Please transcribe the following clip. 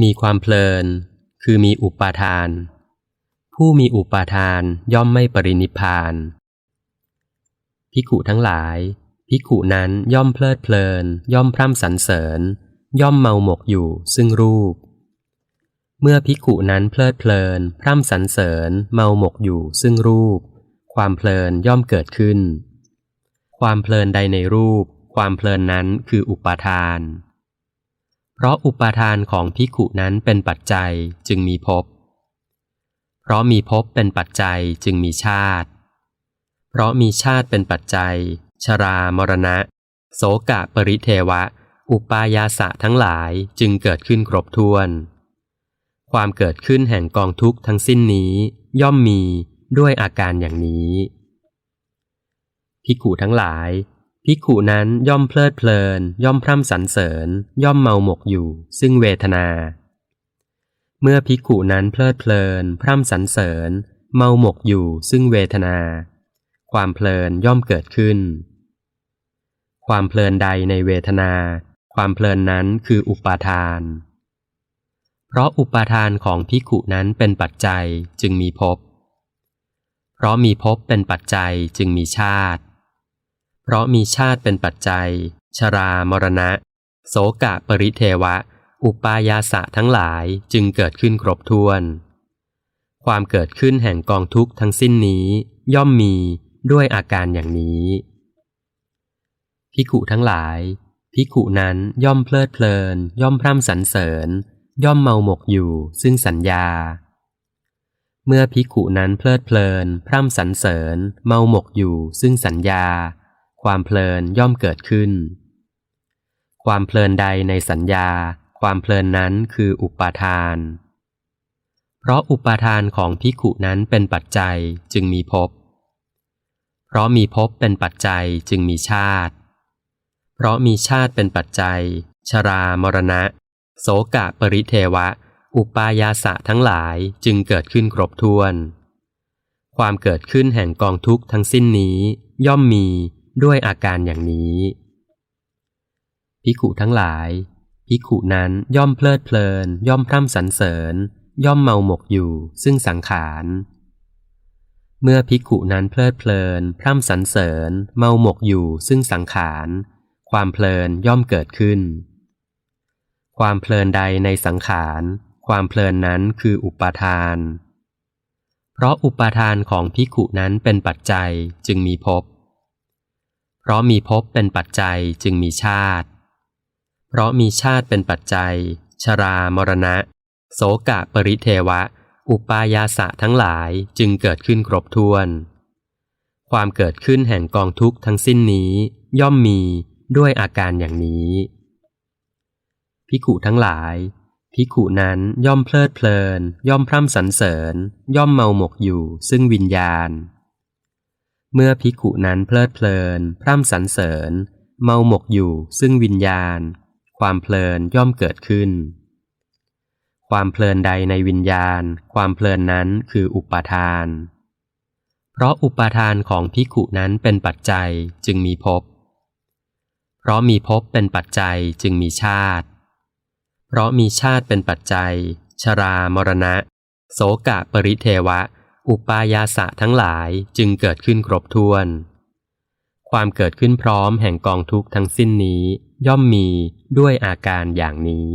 มีความเพลิน คือมีอุปาทาน ผู้มีอุปาทานย่อมไม่ปรินิพานภิกขุทั้งหลายภิกขุนั้นย่อมเพลิดเพลิน ย่อมพร่ำสรรเสริญ ย่อมเมาหมกอยู่ซึ่งรูป เมื่อภิกขุนั้นเพลิดเพลิน พร่ำสรรเสริญ เมาหมกอยู่ซึ่งรูป ความเพลินย่อมเกิดขึ้น ความเพลินใดในรูป ความเพลินนั้นคืออุปาทาน เพราะอุปาทานของภิกุนั้นเป็นปัจจัยจึงมีภพ เพราะมีภพเป็นปัจจัยจึงมีชาติ เพราะมีชาติเป็นปัจจัย ชรามรณะ โสกะปริเทวะ อุปายาสะทั้งหลายจึงเกิดขึ้นครบถ้วน ความเกิดขึ้นแห่งกองทุกข์ทั้งสิ้นนี้ย่อมมีด้วยอาการอย่างนี้ภิกุทั้งหลาย ภิกขุนั้นย่อมเพลิดเพลิน ย่อมพร่ำสรรเสริญ ย่อมเมาหมกอยู่ ซึ่งเวทนา เมื่อภิกขุนั้นเพลิดเพลิน พร่ำสรรเสริญ เมาหมกอยู่ ซึ่งเวทนา ความเพลินย่อมเกิดขึ้น ความเพลินใดในเวทนา ความเพลินนั้นคืออุปาทาน เพราะอุปาทานของภิกขุนั้นเป็นปัจจัยจึงมีภพเพราะมีภพเป็นปัจจัยจึงมีชาติ เพราะมีชาติเป็นปัจจัย ชรามรณะ โสกะปริเทวะ อุปายาสะทั้งหลายจึงเกิดขึ้นครบถ้วน ความเกิดขึ้นแห่งกองทุกข์ทั้งสิ้นนี้ ย่อมมีด้วยอาการอย่างนี้ภิกุทั้งหลายภิกุนั้นย่อมเพลิดเพลิน ย่อมพร่ำสรรเสริญ ย่อมเมาหมกอยู่ซึ่งสัญญา เมื่อภิกุนั้นเพลิดเพลิน พร่ำสรรเสริญ เมาหมกอยู่ซึ่งสัญญา ความเพลินย่อมเกิดขึ้น ความเพลินใดในสัญญา ความเพลินนั้นคืออุปาทาน เพราะอุปาทานของภิกขุนั้นเป็นปัจจัยจึงมีภพ เพราะมีภพเป็นปัจจัยจึงมีชาติ เพราะมีชาติเป็นปัจจัย ชรามรณะ โสกะปริเทวะ อุปายาสะทั้งหลายจึงเกิดขึ้นครบถ้วน ความเกิดขึ้นแห่งกองทุกข์ทั้งสิ้นนี้ย่อมมี ด้วยอาการอย่างนี้ภิกขุทั้งหลายภิกขุนั้นย่อมเพลิดเพลิน ย่อมพร่ำสรรเสริญ ย่อมเมาหมกอยู่ ซึ่งสังขาร เมื่อภิกขุนั้นเพลิดเพลิน พร่ำสรรเสริญ เมาหมกอยู่ ซึ่งสังขาร ความเพลินย่อมเกิดขึ้น ความเพลินใดในสังขาร ความเพลินนั้นคืออุปาทาน เพราะอุปาทานของภิกขุนั้นเป็นปัจจัยจึงมีภพ เพราะมีภพเป็นปัจจัยจึงมีชาติ เพราะมีชาติเป็นปัจจัย ชรามรณะ โสกะปริเทวะ อุปายาสะทั้งหลายจึงเกิดขึ้นครบถ้วน ความเกิดขึ้นแห่งกองทุกข์ทั้งสิ้นนี้ ย่อมมีด้วยอาการอย่างนี้ภิกุทั้งหลายภิกุนั้นย่อมเพลิดเพลิน ย่อมพร่ำสรรเสริญ ย่อมเมาหมกอยู่ซึ่งวิญญาณ เมื่อภิกขุนั้นเพลิดเพลิน พร่ำสรรเสริญ เมาหมกอยู่ซึ่งวิญญาณ ความเพลินย่อมเกิดขึ้น ความเพลินใดในวิญญาณ ความเพลินนั้นคืออุปาทาน เพราะอุปาทานของภิกขุนั้นเป็นปัจจัยจึงมีภพ เพราะมีภพเป็นปัจจัยจึงมีชาติ เพราะมีชาติเป็นปัจจัย ชรามรณะ โสกะปริเทวะ อุปายาสะทั้งหลายจึงเกิดขึ้นครบถ้วน ความเกิดขึ้นพร้อมแห่งกองทุกข์ทั้งสิ้นนี้ย่อมมีด้วยอาการอย่างนี้